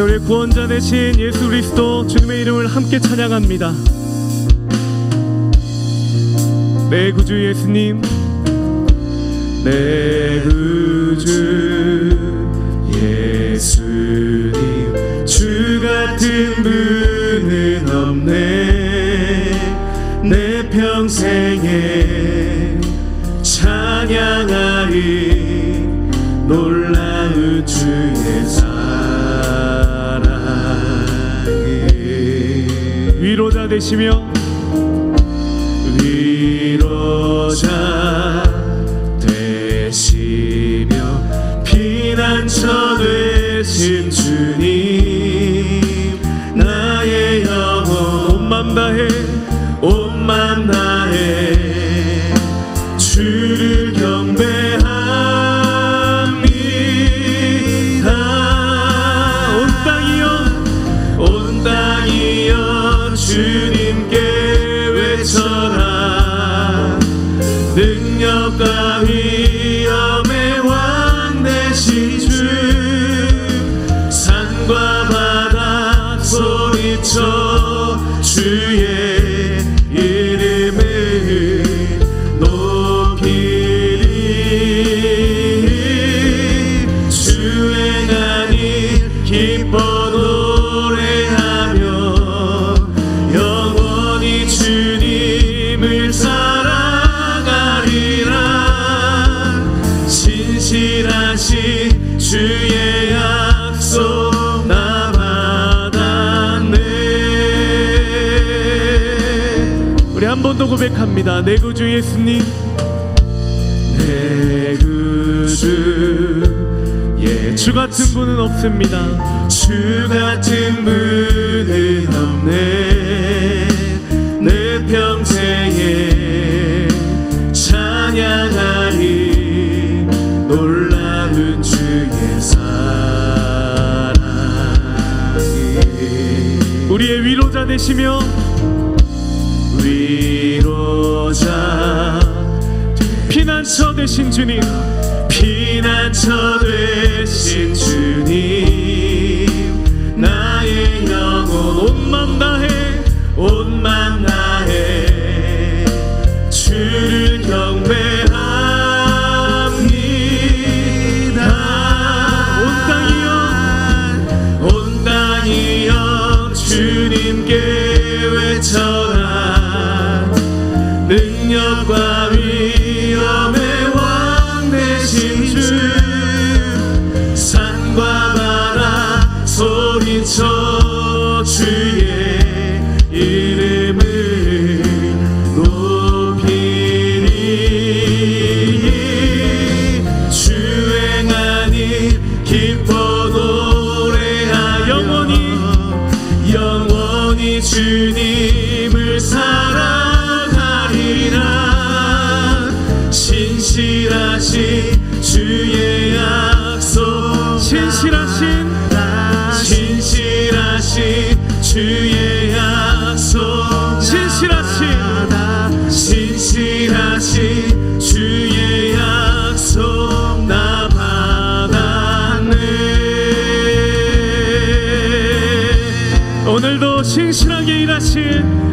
우리 구원자 되신 예수 그리스도 주님의 이름을 함께 찬양합니다. 내 구주 예수님, 내 구주 예수님, 주 같은 분은 없네. 내 평생에 찬양하리 위로자 되시며 위로자 되시며 피난처 되신 주님 나의 영혼 온맘 다해 고백합니다. 내 구주 예수님. 내 구주. 예, 주 같은 분은 없습니다. 주 같은 분은 없네. 내 평생에 찬양하리 놀라운 주의 사랑 우리의 위로자 되시며 위로자. 피난처 되신 주님. 피난처 되신 주님. 나의 영혼 온맘 다해 온맘 다 주님을 사랑하리라. 신실하신 주의 약속 신실하신 신실하신 주의 약속 신실하신 신실하신 주의 약속 나 받았네. 오늘도 일하신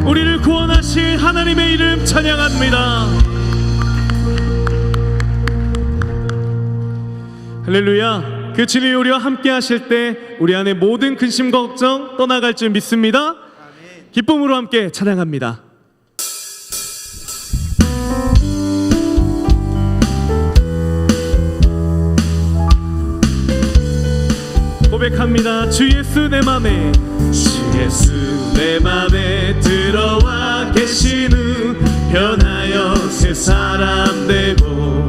우리를 구원하신 하나님의 이름 찬양합니다. 할렐루야. 그 주님이 우리와 함께 하실 때 우리 안에 모든 근심 걱정 떠나갈 줄 믿습니다. 기쁨으로 함께 찬양합니다. 고백합니다. 주 예수 내 맘에. 주 예수 내 맘에 들어와 후 변하여 새 사람 되고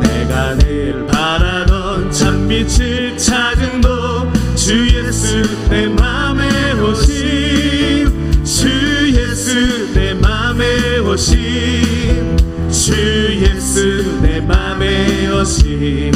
내가 늘 바라던 참빛을 찾은 도주 예수 내 맘에 오심 주 예수 내 맘에 오심 주 예수 내 맘에 오심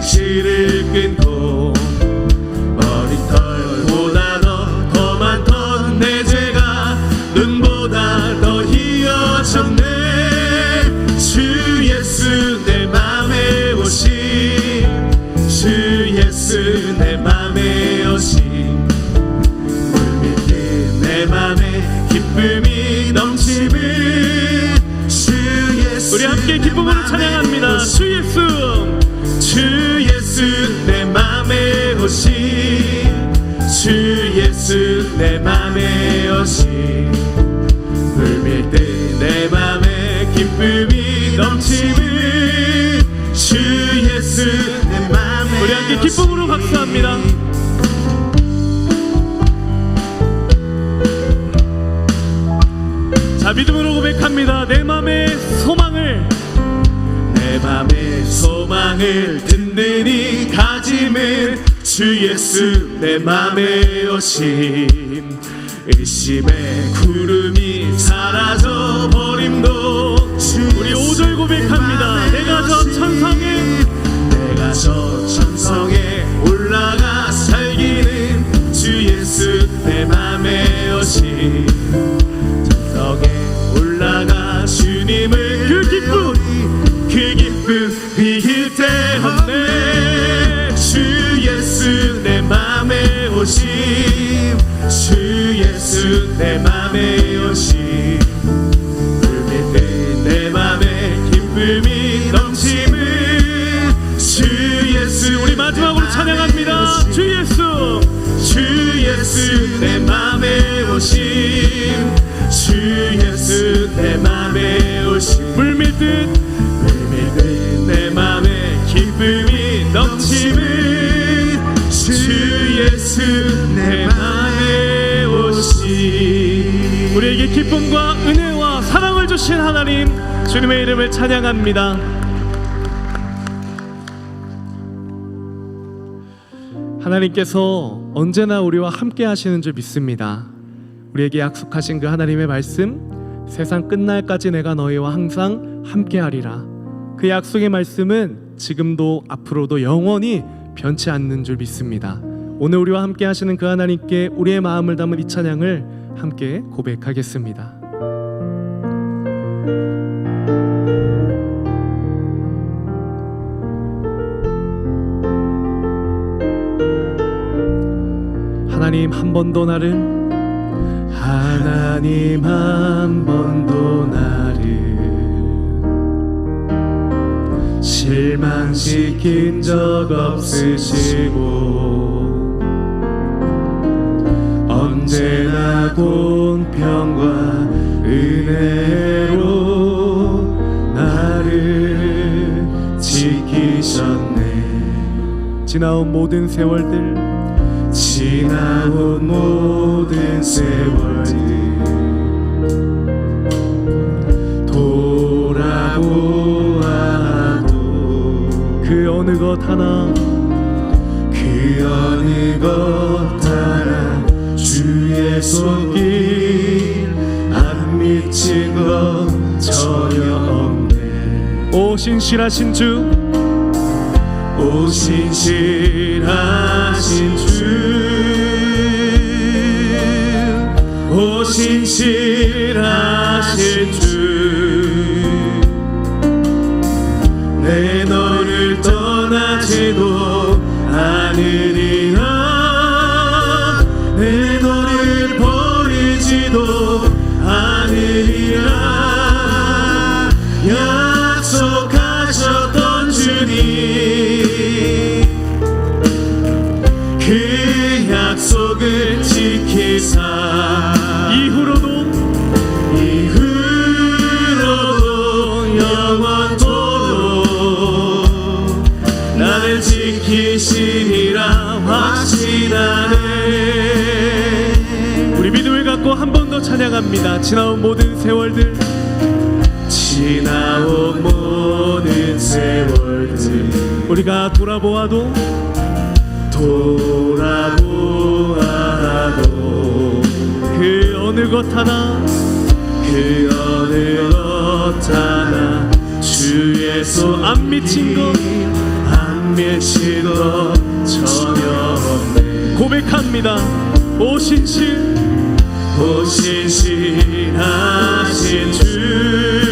벤치를 끊고 어린 털보다 더, 더 많던 내 죄가 눈보다 더 희어졌네. 주 예수 내 맘에 오신 주 예수 내 맘에 오신 물밀기 내 맘에 기쁨이 넘치는 주 예수 우리 함께 기쁨으로 찬양합니다. 주 예수. 주 예수 내 맘에 오신 물밀 때내 맘에 기쁨이 넘치는 주 예수 내 맘에 우리 함께 기쁨으로 박수합니다. 자 믿음으로 고백합니다. 내 맘의 소망을 내 맘의 소망을 든든히 가짐은 주 예수 내 맘에 오심 의심의 구름이 사라져 버림도 우리 오절 고백합니다. 내가 저 천상에 내가 저 천성에 올라가 살기는 주 예수 내 맘에 오신 마지막으로 찬양합니다. 주 예수 주 예수 내 맘에 오심 주 예수 내 맘에 오심 물밀듯 물밀듯 내 맘에 기쁨이 넘치는 주 예수 내 맘에 오심 우리에게 기쁨과 은혜와 사랑을 주신 하나님 주님의 이름을 찬양합니다 하나님께서 언제나 우리와 함께 하시는 줄 믿습니다. 우리에게 약속하신 그 하나님의 말씀, 세상 끝날까지 내가 너희와 항상 함께 하리라. 그 약속의 말씀은 지금도 앞으로도 영원히 변치 않는 줄 믿습니다. 오늘 우리와 함께 하시는 그 하나님께 우리의 마음을 담은 이 찬양을 함께 고백하겠습니다. 하나님 한 번도 나를. 하나님 한 번도 나를. 실망시킨 적 없으시고 언제나 공평과 은혜로 나를 지키셨네. 지나온 모든 세월들 지나온 모든 세월들 돌아보아도 그 어느 것 하나 그 어느 것 하나 주의 손길 안 미친 것 전혀 없네. 오 신실하신 주오 신실하신 주 너를 떠나지도 않으리 지키시리라 확신하네. 우리 믿음을 갖고 한 번 더 찬양합니다. 지나온 모든 세월들 지나온 모든 세월들. 우리가 돌아보아도 돌아보아도 그 어느 것 하나 그 어느 것 하나 주의 손안 미친 것 것 전혀 고백합니다. 오 신실 오 신실하신 주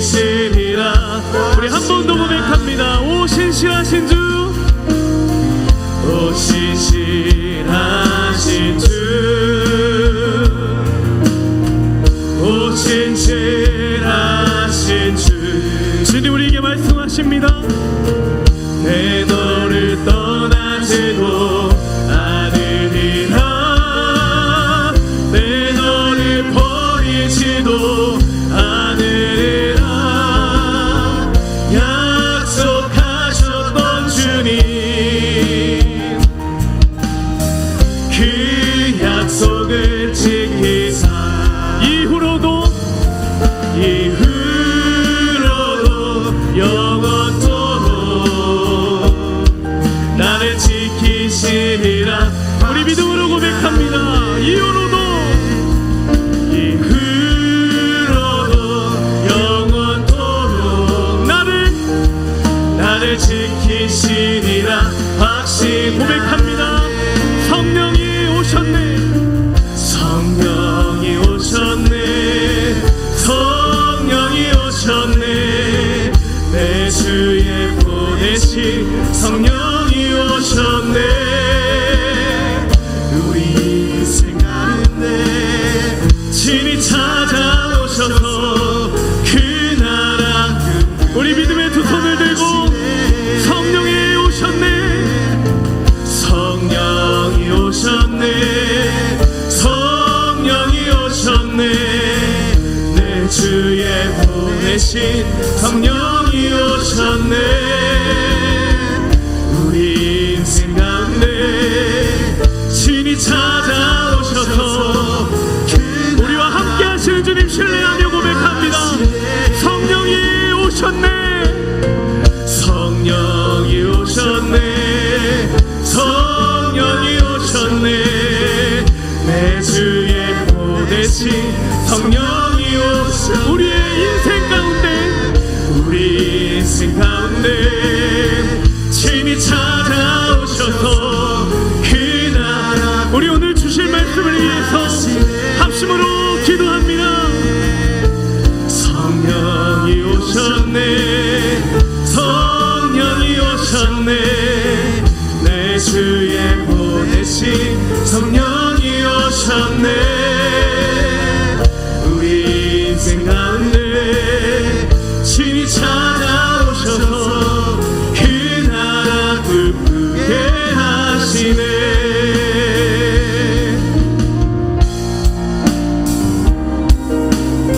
this is 대신 성령이 오셨네. 우리 인생 가운데 신이 찾아오셔서 우리와 함께 하시는 주님 신뢰하며 고백합니다. 성령이 오셨네. 성령이 오셨네. 성령이 오셨네. 내 주의 보내신 성령이 오셨네. 인생 가운데 침이 찾아오셔서 그 나라 우리 오늘 주실 말씀을 위해서